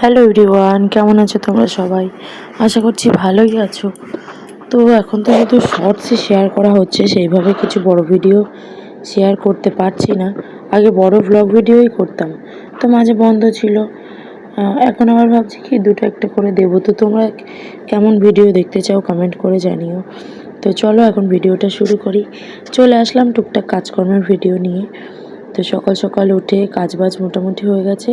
Hello everyone কেমন আছো তোমরা সবাই? আশা করছি ভালোই আছো। তো এখন তো যেহেতু শর্টসে শেয়ার করা হচ্ছে, সেইভাবে কিছু বড় ভিডিও শেয়ার করতে পারছি না। আগে বড় ব্লগ ভিডিওই করতাম। তো মাঝে বন্ধ ছিল। এখন আবার ভাবছি কি দুটো একটা করে দেবো। তো তোমরা কেমন ভিডিও দেখতে চাও কমেন্ট করে জানিও। তো চলো এখন ভিডিওটা শুরু করি। চলে আসলাম টুকটাক কাজকর্মের ভিডিও নিয়ে। তো সকাল সকাল উঠে কাজবাজ মোটামুটি হয়ে গেছে।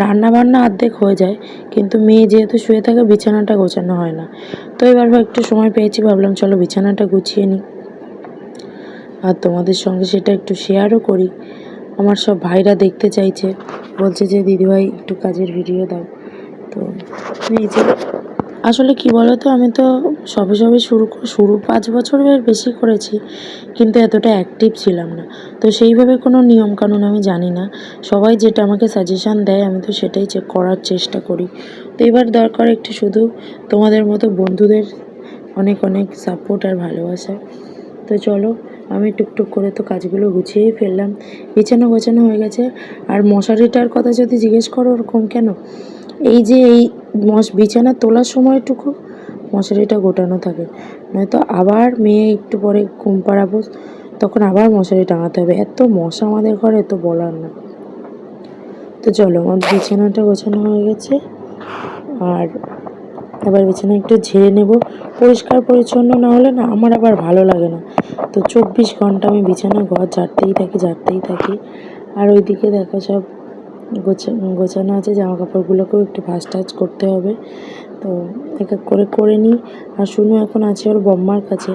রান্না বান্না অর্ধেক হয়ে যায়, কিন্তু মেয়ে যেহেতু শুয়ে থাকে, বিছানাটা গোছানো হয় না। তো এবার একটু সময় পেয়েছি, ভাবলাম চলো বিছানাটা গুছিয়ে নিই আর তোমাদের সঙ্গে সেটা একটু শেয়ারও করি। আমার সব ভাইরা দেখতে চাইছে, বলছে যে, দিদিভাই, একটু কাজের ভিডিও দাও। তো এই যে আসলে কি বলো তো আমি তো সবে সবে শুরু শুরু পাঁচ বছরের বেশি করেছি, কিন্তু এতটা অ্যাক্টিভ ছিলাম না। তো সেইভাবে কোনো নিয়মকানুন আমি জানি না। সবাই যেটা আমাকে সাজেশান দেয়, আমি তো সেটাই চেক করার চেষ্টা করি। তো এবার দরকার একটু শুধু তোমাদের মতো বন্ধুদের অনেক অনেক সাপোর্ট আর ভালোবাসা। তো চলো আমি টুকটুক করে তো কাজগুলো গুছিয়েই ফেললাম। বিছানা গোছানো হয়ে গেছে। আর মশারিটার কথা যদি জিজ্ঞেস করো ওরকম কেন? এই যে এই মশ বিছানা তোলার সময়টুকু মশারিটা গোটানো থাকে। নয়তো আবার মেয়ে একটু পরে ঘুম পাড়াবো, তখন আবার মশারি টাঙাতে হবে। এত মশা আমাদের ঘরে তো বলার না। তো চলো, আমার বিছানাটা গোছানো হয়ে গেছে। আর এবার বিছানা একটু ঝেড়ে নেব। পরিষ্কার, পরিচ্ছন্ন না হলে না আমার আবার ভালো লাগে না। তো চব্বিশ ঘণ্টা আমি বিছানা, ঘর ঝাড়তেই থাকি ঝাড়তেই থাকি। আর ওইদিকে দেখো সব গোছা- গোছানো আছে জামা কাপড়গুলোকেও একটু ভাঁজ টাজ করতে হবে। তো এক এক করে করে নিই। আর শুনু এখন আছে, ওর বম্মার কাছে।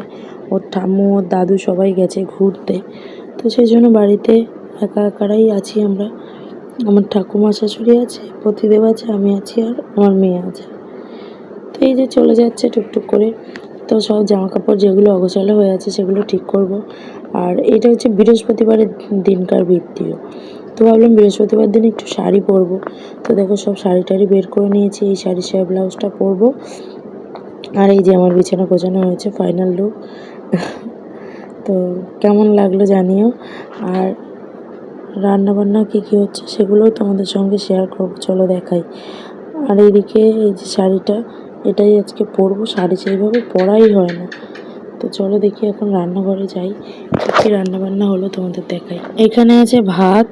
ওর ঠাম্মু, ওর দাদু সবাই গেছে ঘুরতে। তো সেই জন্য বাড়িতে একা একারাই আছি আমরা। আমার ঠাকুমা শাশুড়ি আছে, পতিদেব আছে, আমি আছি আর আমার মেয়ে আছে। তো এই যে চলে যাচ্ছে টুকটুক করে। তো সব জামা কাপড় যেগুলো অগোছালো হয়ে আছে সেগুলো ঠিক করব। আর এটা হচ্ছে বৃহস্পতিবারের দিনকার ভিত্তিও তো ভাবলাম বৃহস্পতিবার দিন একটু শাড়ি পরবো। তো দেখো সব শাড়ি টাড়ি বের করে নিয়েছি, এই শাড়ি শাড়ি ব্লাউজটা পরবো। আর এই যে আমার বিছানা গোছানো হয়েছে ফাইনাল লুক তো কেমন লাগল জানিও। আর রান্না বান্না কী কী হচ্ছে সেগুলোও তোমাদের সঙ্গে শেয়ার করব, চলো দেখাই। আর এইদিকে এই যে শাড়িটা এটাই আজকে পরবো, শাড়ি সেইভাবে পরাই হয় না। তো চলো দেখি এখন রান্নাঘরে যাই। কী কী রান্না বান্না হলো তোমাদের দেখাই। এখানে আছে ভাত,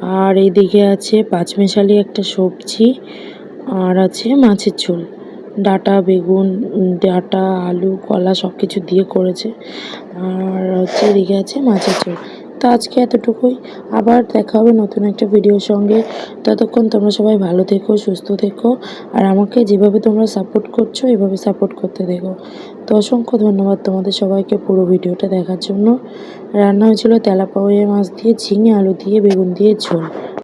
আর এইদিকে আছে পাঁচমেশালি একটা সবজি, আর আছে মাছের ঝোল। ডাটা, বেগুন, ডাটা, আলু, কলা সব কিছু দিয়ে করেছে। আর হচ্ছে এদিকে আছে মাছের ঝোল। তো আজকে এতটুকুই। আবার দেখা হবে নতুন একটা ভিডিওর সঙ্গে। ততক্ষণ তোমরা সবাই ভালো থেকো, সুস্থ থেকো। আর আমাকে যেভাবে তোমরা সাপোর্ট করছ, এভাবে সাপোর্ট করতে দেখো তো অসংখ্য ধন্যবাদ তোমাদের সবাইকে পুরো ভিডিওটা দেখার জন্য। রান্না হয়েছিল তেলাপাউয়া মাছ দিয়ে, ঝিঙে আলু দিয়ে, বেগুন দিয়ে, ঝোল।